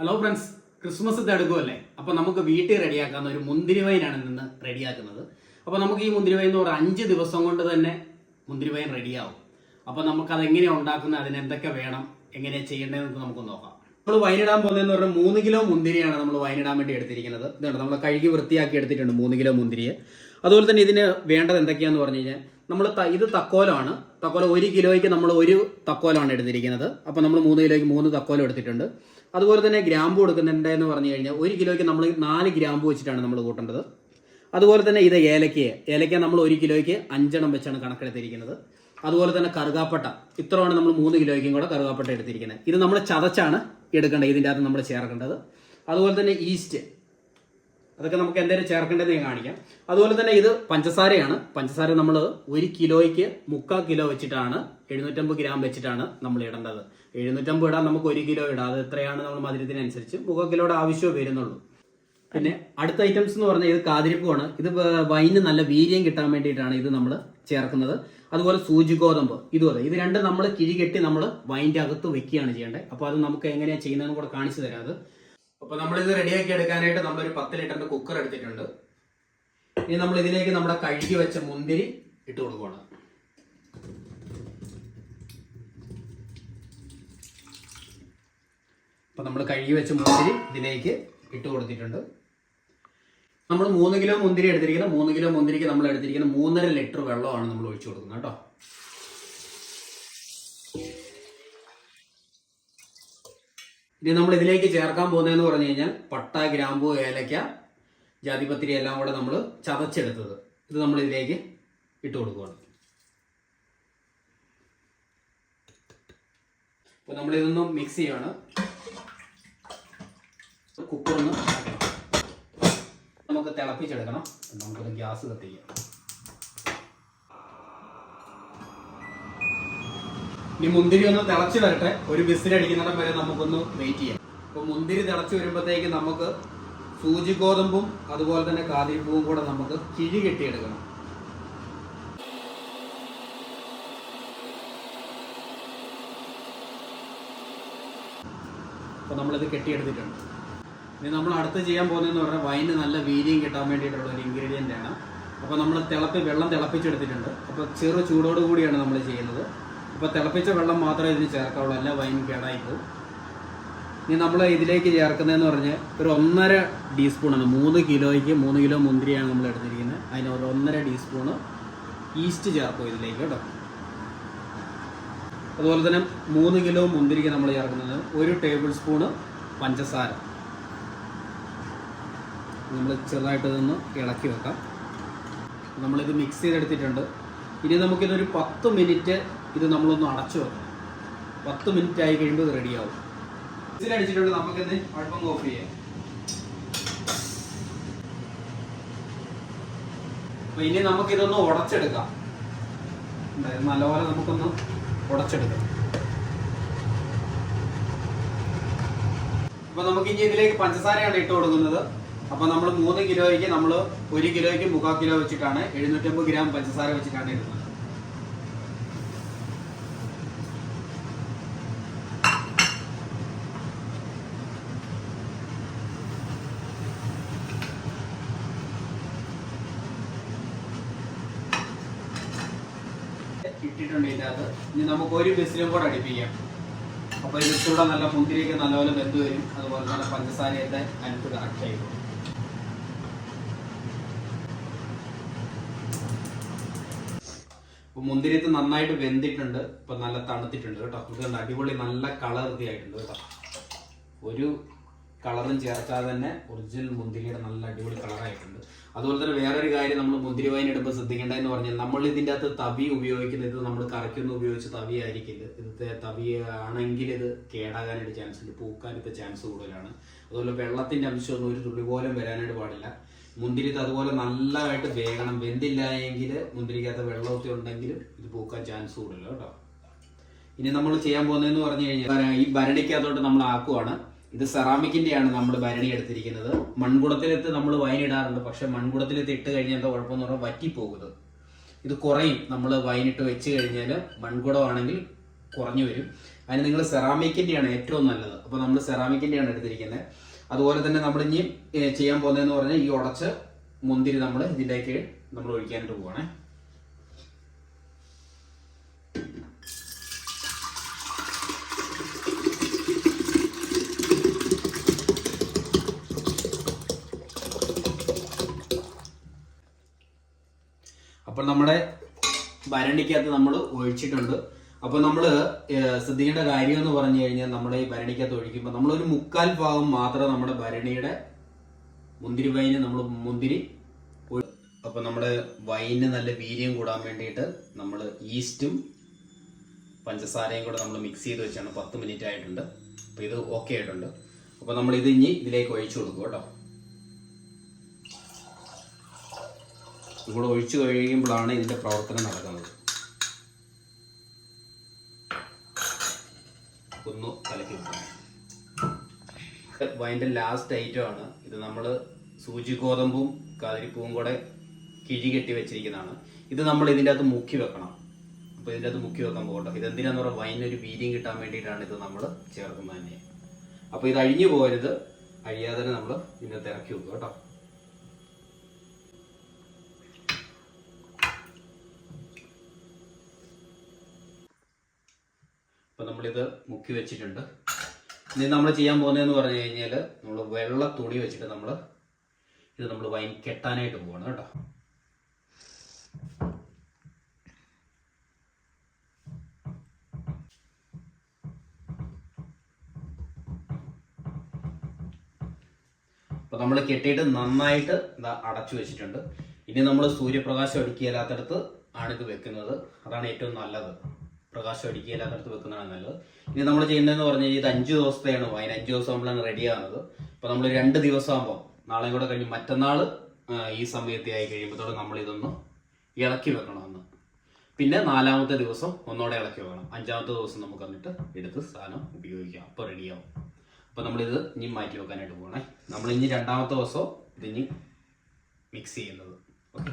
Hello friends Christmas തടുക്കുമല്ലേ അപ്പൊ നമുക്ക് വീട്ടിൽ റെഡിയാക്കാവുന്ന ഒരു മുന്തിരി വൈനാണ് നിന്ന് റെഡിയാക്കുന്നത്. അപ്പൊ നമുക്ക് ഈ മുന്തിരി വൈൻ എന്ന് പറഞ്ഞാൽ അഞ്ച് ദിവസം കൊണ്ട് തന്നെ മുന്തിരി വൈൻ റെഡിയാവും. അപ്പൊ നമുക്ക് അത് എങ്ങനെയാണ് ഉണ്ടാക്കുന്നത്? അതിന് എന്തൊക്കെ വേണം? എങ്ങനെയാണ് ചെയ്യേണ്ടതെന്ന് നമുക്ക് നോക്കാം. നമ്മൾ വൈനിടാൻ പോകുന്നതെന്ന് പറഞ്ഞാൽ മൂന്ന് കിലോ മുന്തിരിയാണ് നമ്മൾ വൈനിടാൻ വേണ്ടി എടുത്തിരിക്കുന്നത്. ഇതുണ്ട് നമ്മൾ കഴുകി വൃത്തിയാക്കി എടുത്തിട്ടുണ്ട് മൂന്ന് കിലോ മുന്തിരിയെ. അതുപോലെ തന്നെ ഇതിന് വേണ്ടത് എന്തൊക്കെയാന്ന് പറഞ്ഞു കഴിഞ്ഞാൽ നമ്മൾ ഇത് തക്കോലമാണ്. തക്കോലം ഒരു കിലോയ്ക്ക് നമ്മൾ ഒരു തക്കോലമാണ് എടുത്തിരിക്കുന്നത്. അപ്പോൾ നമ്മൾ മൂന്ന് കിലോയ്ക്ക് മൂന്ന് തക്കോലം എടുത്തിട്ടുണ്ട്. അതുപോലെ തന്നെ ഗ്രാമ്പു കൊടുക്കുന്നുണ്ട് എന്ന് പറഞ്ഞു കഴിഞ്ഞാൽ ഒരു കിലോയ്ക്ക് നമ്മൾ നാല് ഗ്രാമ്പു വെച്ചിട്ടാണ് നമ്മൾ കൂട്ടേണ്ടത്. അതുപോലെ തന്നെ ഇത് ഏലക്കയെ ഏലക്ക നമ്മൾ ഒരു കിലോയ്ക്ക് അഞ്ചെണ്ണം വെച്ചാണ് കണക്കെടുത്തിരിക്കുന്നത്. അതുപോലെ തന്നെ കറുകാപ്പട്ട ഇത്രയാണ് നമ്മൾ മൂന്ന് കിലോയ്ക്കും കൂടെ കറുകാപ്പട്ട എടുത്തിരിക്കുന്നത്. ഇത് നമ്മൾ ചതച്ചാണ് എടുക്കേണ്ടത് ഇതിന്റെ അകത്ത് നമ്മൾ ചേർക്കേണ്ടത്. അതുപോലെ തന്നെ ഈസ്റ്റ് അതൊക്കെ നമുക്ക് എന്തെങ്കിലും ചേർക്കേണ്ടത് ഞാൻ കാണിക്കാം. അതുപോലെ തന്നെ ഇത് പഞ്ചസാരയാണ്. പഞ്ചസാര നമ്മൾ ഒരു കിലോയ്ക്ക് മുക്കാൽ കിലോ വെച്ചിട്ടാണ് എഴുന്നൂറ്റമ്പത് ഗ്രാം വെച്ചിട്ടാണ് നമ്മൾ ഇടേണ്ടത്. എഴുന്നൂറ്റമ്പത് ഇടാൻ നമുക്ക് ഒരു കിലോ ഇടാം. അത് എത്രയാണ് നമ്മൾ മധുരത്തിനനുസരിച്ച് മുക്കാൽ കിലോയുടെ ആവശ്യമേ വരുന്നുള്ളൂ. പിന്നെ അടുത്ത ഐറ്റംസ് എന്ന് പറഞ്ഞാൽ ഇത് കാതിരിപ്പുമാണ് ഇത് വൈന് നല്ല വീര്യം കിട്ടാൻ വേണ്ടിയിട്ടാണ് ഇത് നമ്മൾ ചേർക്കുന്നത്. അതുപോലെ സൂചി ഗോതമ്പ് ഇതും അതെ ഇത് രണ്ടും നമ്മൾ കിഴികെട്ടി നമ്മൾ വൈന്റെ അകത്ത് വെക്കുകയാണ് ചെയ്യേണ്ടത്. അപ്പോൾ അത് നമുക്ക് എങ്ങനെയാണ് ചെയ്യുന്നതെന്ന് കൂടെ കാണിച്ചു തരാം. അത് അപ്പോൾ ഇത് റെഡിയാക്കി എടുക്കാനായിട്ട് നമ്മളൊരു പത്ത് ലിറ്ററിന്റെ കുക്കർ എടുത്തിട്ടുണ്ട്. ഇനി നമ്മൾ ഇതിലേക്ക് നമ്മുടെ കഴുകി വെച്ച മുന്തിരി ഇട്ട് കൊടുക്കുകയാണ് അപ്പൊ നമ്മൾ കഴുകി വെച്ച മുന്തിരി ഇതിലേക്ക് ഇട്ട് കൊടുത്തിട്ടുണ്ട്. നമ്മൾ മൂന്ന് കിലോ മുന്തിരി എടുത്തിരിക്കുന്നത് മൂന്ന് കിലോ മുന്തിരിക്ക് നമ്മൾ എടുത്തിരിക്കുന്ന മൂന്നര ലിറ്റർ വെള്ളമാണ് നമ്മൾ ഒഴിച്ചു കൊടുക്കുന്നത് കേട്ടോ. ഇനി നമ്മൾ ഇതിലേക്ക് ചേർക്കാൻ പോകുന്നതെന്ന് പറഞ്ഞു കഴിഞ്ഞാൽ പട്ട ഗ്രാമ്പു ഏലക്ക ജാതിപത്രി എല്ലാം കൂടെ നമ്മൾ ചതച്ചെടുത്തത്. ഇത് നമ്മൾ ഇതിലേക്ക് ഇട്ട് കൊടുക്കുകയാണ് അപ്പൊ നമ്മൾ ഇതൊന്ന് മിക്സ് ചെയ്യാണ്. കുക്കറൊന്ന്. നമുക്ക് തിളപ്പിച്ചെടുക്കണം. നമുക്കൊന്ന് ഗ്യാസ് കത്തിക്കാം. ഇനി മുന്തിരി ഒന്ന് തിളച്ച് വരട്ടെ. ഒരു ബിസിൽ അടിക്കുന്നിടം വരെ നമുക്കൊന്ന് വെയിറ്റ് ചെയ്യാം. അപ്പൊ മുന്തിരി തിളച്ച് വരുമ്പോഴത്തേക്ക് നമുക്ക് സൂചി ഗോതമ്പും അതുപോലെ തന്നെ കാതിരിപ്പൂവും കൂടെ നമുക്ക് കിഴി കെട്ടിയെടുക്കണം. അപ്പൊ നമ്മളിത് കെട്ടിയെടുത്തിട്ടുണ്ട്. ഇനി നമ്മൾ അടുത്ത് ചെയ്യാൻ പോകുന്നതെന്ന് പറഞ്ഞാൽ വൈന് നല്ല വീര്യം കിട്ടാൻ വേണ്ടിയിട്ടുള്ള ഒരു ഇൻഗ്രീഡിയന്റ് ആണ്. അപ്പോൾ നമ്മൾ തിളപ്പി വെള്ളം തിളപ്പിച്ചെടുത്തിട്ടുണ്ട്. അപ്പോൾ ചെറു ചൂടോടുകൂടിയാണ് നമ്മൾ ചെയ്യുന്നത്. അപ്പോൾ തിളപ്പിച്ച വെള്ളം മാത്രമേ ഇതിന് ചേർക്കാവുള്ളൂ. അല്ല വൈൻ കേടായി പോകും ഇനി നമ്മൾ ഇതിലേക്ക് ചേർക്കുന്നതെന്ന് പറഞ്ഞ് ഒരു ഒന്നര ടീസ്പൂണാണ് മൂന്ന് കിലോയ്ക്ക് മൂന്ന് കിലോ മുന്തിരിയാണ് നമ്മൾ എടുത്തിരിക്കുന്നത്. അതിന് ഒരു ഒന്നര ടീസ്പൂണ് ഈസ്റ്റ് ചേർക്കും ഇതിലേക്ക് കേട്ടോ. അതുപോലെ തന്നെ മൂന്ന് കിലോ മുന്തിരിക്ക് നമ്മൾ ചേർക്കുന്നത് ഒരു ടേബിൾ സ്പൂണ് പഞ്ചസാര. നമ്മൾ ചെറുതായിട്ട് ഇതൊന്ന് ഇളക്കി വെക്കാം. നമ്മളിത് മിക്സ് ചെയ്തെടുത്തിട്ടുണ്ട്. ഇനി നമുക്കിതൊരു പത്ത് മിനിറ്റ് ഇത് നമ്മളൊന്ന് അടച്ചു വെക്കാം പത്ത് മിനിറ്റ് ആയി കഴിയുമ്പോൾ ഇത് റെഡിയാവും അടിച്ചിട്ടുണ്ട് നമുക്കിന്ന് അടുപ്പം ഓഫ് ചെയ്യാം. അപ്പൊ ഇനി നമുക്ക് ഇതൊന്ന് ഉടച്ചെടുക്കാം നല്ലപോലെ നമുക്കൊന്ന് ഉടച്ചെടുക്കാം. അപ്പൊ നമുക്ക് ഇനി ഇതിലേക്ക് പഞ്ചസാരയാണ് ഇട്ട് കൊടുക്കുന്നത്. അപ്പൊ നമ്മൾ മൂന്ന് കിലോയ്ക്ക് നമ്മൾ ഒരു കിലോയ്ക്ക് മുക്കാൽ കിലോ വെച്ചിട്ടാണ് എഴുന്നൂറ്റമ്പത് ഗ്രാം പഞ്ചസാര വെച്ചിട്ടാണ് ഇടുന്നത്. ഇട്ടിട്ടുണ്ട് ഇതിന്റെ അകത്ത്. ഇനി നമുക്ക് ഒരു ബിസിലും കൂടെ അടിപ്പിക്കാം. അപ്പോൾ ഇതിലൂടെ നല്ല മുന്തിരിയൊക്കെ നല്ലപോലെ വെന്ത് വരും. അതുപോലെ തന്നെ പഞ്ചസാരയൊക്കെ അതിനകത്ത് കറക്റ്റ് ആയിരിക്കും അപ്പോൾ മുന്തിരിത്ത് നന്നായിട്ട് വെന്തിട്ടുണ്ട്. ഇപ്പൊ നല്ല തണുത്തിട്ടുണ്ട് കേട്ടോ. ഇത് അടിപൊളി നല്ല കളർ ആയിട്ടുണ്ട് കേട്ടോ. ഒരു കളറും ചേർക്കാതെ തന്നെ ഒറിജിനൽ മുന്തിരിയുടെ നല്ല അടിപൊളി കളറായിട്ടുണ്ട്. അതുപോലെ തന്നെ വേറൊരു കാര്യം നമ്മൾ മുന്തിരി വൈൻ എടുപ്പം ശ്രദ്ധിക്കേണ്ട എന്ന് പറഞ്ഞാൽ നമ്മൾ ഇതിന്റെ അകത്ത് തവി ഉപയോഗിക്കുന്നത് ഇത് നമ്മൾ കറയ്ക്കുന്ന ഉപയോഗിച്ച് തവി ആയിരിക്കില്ല ഇത് തവി ആണെങ്കിൽ ഇത് കേടാകാനായിട്ട് ചാൻസ് ഉണ്ട്. പൂക്കാനത്തെ ചാൻസ് കൂടുതലാണ്. അതുപോലെ വെള്ളത്തിന്റെ അംശമൊന്നും ഒരു തുള്ളി പോലും വരാനായിട്ട് പാടില്ല. മുന്തിരിത്ത് അതുപോലെ നല്ലതായിട്ട് വേഗണം വെന്തില്ല എങ്കിൽ മുന്തിരിക്കകത്ത് വെള്ളമൊക്കെ ഉണ്ടെങ്കിലും ഇത് പൂക്കാൻ ചാൻസ് കൂടുതല കേട്ടോ. ഇനി നമ്മൾ ചെയ്യാൻ പോകുന്നതെന്ന് പറഞ്ഞു കഴിഞ്ഞാൽ ഈ ഭരണിക്കകത്തോട്ട് നമ്മൾ ആക്കുവാണ്. ഇത് സെറാമിക്കിന്റെയാണ് നമ്മൾ ഭരണി എടുത്തിരിക്കുന്നത്. മൺകുടത്തിലെത്ത് നമ്മൾ വൈൻ ഇടാറുണ്ട് പക്ഷെ മൺകുടത്തിലെത്ത് ഇട്ട് കഴിഞ്ഞാൽ എന്താ കുഴപ്പമെന്ന് പറഞ്ഞാൽ വറ്റിപ്പോകുന്നത്. ഇത് കുറയും. നമ്മൾ വൈനിട്ട് വെച്ച് കഴിഞ്ഞാൽ മൺകുടമാണെങ്കിൽ കുറഞ്ഞു വരും. അതിന് നിങ്ങൾ സെറാമിക്കിന്റെയാണ് ഏറ്റവും നല്ലത്. അപ്പോൾ നമ്മൾ സെറാമിക്കിന്റെയാണ് എടുത്തിരിക്കുന്നത്. അതുപോലെ തന്നെ നമ്മൾ ഇനി ചെയ്യാൻ പോകുന്നതെന്ന് പറഞ്ഞാൽ ഈ ഉടച്ച് മുന്തിരി നമ്മൾ ഇതിലേക്ക് നമ്മൾ ഒഴിക്കാനായിട്ട് പോവാണേ. അപ്പോൾ നമ്മുടെ ഭരണിക്കകത്ത് നമ്മൾ ഒഴിച്ചിട്ടുണ്ട്. അപ്പോൾ നമ്മൾ ശ്രദ്ധിക്കേണ്ട കാര്യം എന്ന് പറഞ്ഞു കഴിഞ്ഞാൽ നമ്മുടെ ഈ ഭരണിക്കകത്ത് ഒഴിക്കുമ്പോൾ നമ്മൾ ഒരു മുക്കാൽ ഭാഗം മാത്രം നമ്മുടെ ഭരണിയുടെ മുന്തിരി വൈന് നമ്മൾ മുന്തിരി അപ്പോൾ നമ്മുടെ വൈന് നല്ല വീര്യം കൂടാൻ വേണ്ടിയിട്ട് നമ്മൾ ഈസ്റ്റും പഞ്ചസാരയും കൂടെ നമ്മൾ മിക്സ് ചെയ്ത് വെച്ചാണ് പത്ത് മിനിറ്റ് ആയിട്ടുണ്ട്. അപ്പോൾ ഇത് ഓക്കെ ആയിട്ടുണ്ട്. അപ്പോൾ നമ്മൾ ഇത് ഇനി ഇതിലേക്ക് ഒഴിച്ചു കൊടുക്കും കേട്ടോ. ഇവിടെ ഒഴിച്ചു കഴിയുമ്പോഴാണ് ഇതിന്റെ പ്രവർത്തനം നടക്കുന്നത്. ഒന്ന് കലക്കി വെക്കണം. വൈന്റെ ലാസ്റ്റ് ഐറ്റം ആണ്. ഇത് നമ്മൾ സൂചി ഗോതമ്പും കാതിരിപ്പൂവും കൂടെ കിഴി കെട്ടി വെച്ചിരിക്കുന്നതാണ്. ഇത് നമ്മൾ ഇതിന്റെ അകത്ത് മുക്കി വെക്കണം. അപ്പോൾ ഇതിന്റെ അകത്ത് മുക്കി വെക്കാൻ പോകട്ടോ. ഇതെന്തിനാന്ന് പറഞ്ഞാൽ വൈനൊരു വീര്യം കിട്ടാൻ വേണ്ടിയിട്ടാണ് ഇത് നമ്മൾ ചേർക്കുന്നത് തന്നെ. അപ്പോൾ ഇത് അഴിഞ്ഞു പോകരുത് അഴിയാതെ നമ്മൾ ഇതിനകത്ത് ഇറക്കി വെക്കുക കേട്ടോ. അപ്പൊ നമ്മളിത് മുക്കി വെച്ചിട്ടുണ്ട്. ഇനി നമ്മൾ ചെയ്യാൻ പോകുന്നതെന്ന് പറഞ്ഞു കഴിഞ്ഞാൽ നമ്മൾ വെള്ള തുണി വെച്ചിട്ട് നമ്മൾ ഇത് നമ്മൾ വൈൻ കെട്ടാനായിട്ട് പോവാണ് കേട്ടോ. അപ്പോൾ നമ്മൾ കെട്ടിയിട്ട് നന്നായിട്ട് ഇതാ അടച്ചു വെച്ചിട്ടുണ്ട്. ഇനി നമ്മൾ സൂര്യപ്രകാശം അടിക്കുകയില്ലാത്തടത്ത് ആണിത് വെക്കുന്നത്. അതാണ് ഏറ്റവും നല്ലത്. പ്രകാശം അടിക്കുകയില്ലാത്തടത്ത് വെക്കുന്നതാണ് നല്ലത്. ഇനി നമ്മൾ ചെയ്യുന്നതെന്ന് പറഞ്ഞു കഴിഞ്ഞാൽ ഇത് അഞ്ച് ദിവസത്തെയാണ് അതിന് അഞ്ച് ദിവസം ആകുമ്പോഴാണ് റെഡി ആകുന്നത് അപ്പൊ നമ്മൾ രണ്ട് ദിവസം ആകുമ്പോൾ നാളെയും കൂടെ കഴിഞ്ഞ് മറ്റന്നാൾ ഈ സമയത്തെ ആയി കഴിയുമ്പോഴത്തോടെ നമ്മൾ ഇതൊന്ന് ഇളക്കി വെക്കണമെന്ന് പിന്നെ നാലാമത്തെ ദിവസം ഒന്നോടെ ഇളക്കി വെക്കണം. അഞ്ചാമത്തെ ദിവസം നമുക്ക് എന്നിട്ട് എടുത്ത് സാധനം ഉപയോഗിക്കാം. അപ്പോൾ റെഡിയാവും. അപ്പോൾ നമ്മളിത് ഇനി മാറ്റി വെക്കാനായിട്ട് പോകണേ. നമ്മൾ ഇനി രണ്ടാമത്തെ ദിവസം ഇതിനി മിക്സ് ചെയ്യുന്നത്. ഓക്കെ?